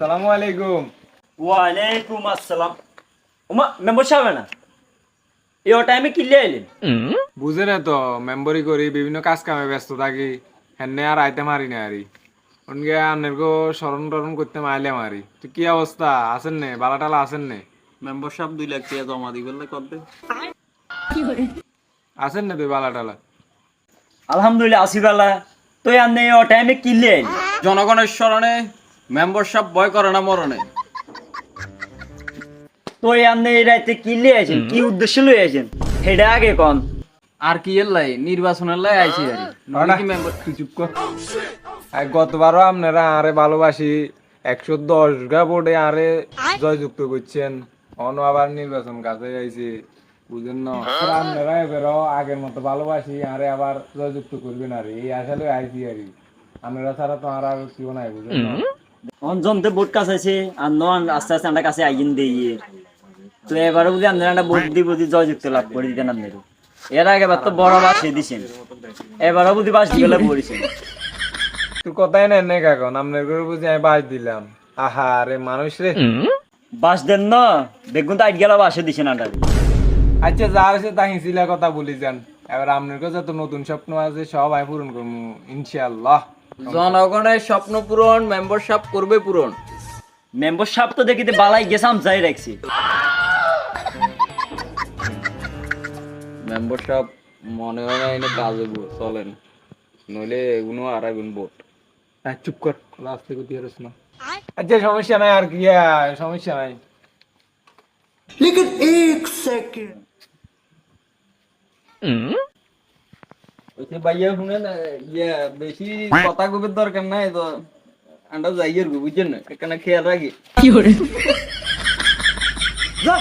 সালামু আলাইকুম ওয়ালাইকুম আসসালাম ওমা মেম্বার সাহেব না? এই টাইমে কিনলে আইলেন বুঝে না তো মেম্বরি করি বিভিন্ন কাজ কামে ব্যস্ত থাকি। হেনে আর আইতে মারি না আরি অনকে গো স্মরণ টরণ করতে মাইলে মারি। তো কি অবস্থা? আছেন নে? বালা টালা আছেন নে? মেম্বারশিপ দুই লাখ টাকা জমা দিবেন করবে আছেন না তুই বালা টালা আলহামদুলিল্লাহ আসিবালা তো আনে ও টাইমে আইলেন জনগণের স্মরণে মেম্বারশিপ ভয় করে না মরণে তো আনে এই রাতে কিনলে আছেন কি উদ্দেশ্য লই আছেন সেটা আগে কোন? আর কি এর লাই? নির্বাচনের লাই আইছি আর না, তুই চুপ কর। গতবারও আপনারা আরে ভালোবাসি। একশো দশ গা বোর্ডে আরে জয়যুক্ত করছেন। অন আবার নির্বাচন কাছে আইছে। বুঝেন না? আপনারা এবারও আগের মতো ভালোবাসি আরে আবার জয়যুক্ত করবেন আর। এই আসলে আইছি আর আপনারা ছাড়া তো আর আর কেউ নাই বুঝেন না? অঞ্জনতে ভোট কাছে আছে আর নন আস্তে আস্তে আমার কাছে আইন দিয়ে তো এবারে বুঝি আপনারা একটা ভোট দিয়ে বুঝি জয়যুক্ত লাভ করে দিতেন এর আগে তো বড় বাস দিছেন। এবারও বুঝি বাস দিয়ে পড়েছেন। তুই কথাই নেন না কাকন আপনার করে বুঝি আমি বাস দিলাম। আহা রে মানুষ রে। বাস দেন না দেখুন তো আইট গেলা বাসে দিছেন আন্ডারে। আচ্ছা যা হয়েছে তা হিসিলা কথা বলি যান। এবার আপনার কাছে যত নতুন স্বপ্ন আছে সব আমি পূরণ করব ইনশাআল্লাহ। জনগণের স্বপ্ন পূরণ মেম্বারশিপ করবে পূরণ। মেম্বার সাহেব তো দেখিতে বালাই গেছাম যাই রাখছি। মেম্বারশিপ মনে হয় না এনে কাজ হব চলেন। নইলে এগুলো আর আগুন বোট। হ্যাঁ চুপ কর লাস্ট থেকে দিয়ে না। আচ্ছা সমস্যা নাই আর কি সমস্যা নাই। ওইসে বাইয়া শুনেন ইয়ে বেশি কথা কবির দরকার নাই তো আন্ডা যাইয়ের বুঝছেন না এখানে খেয়াল রাখি যা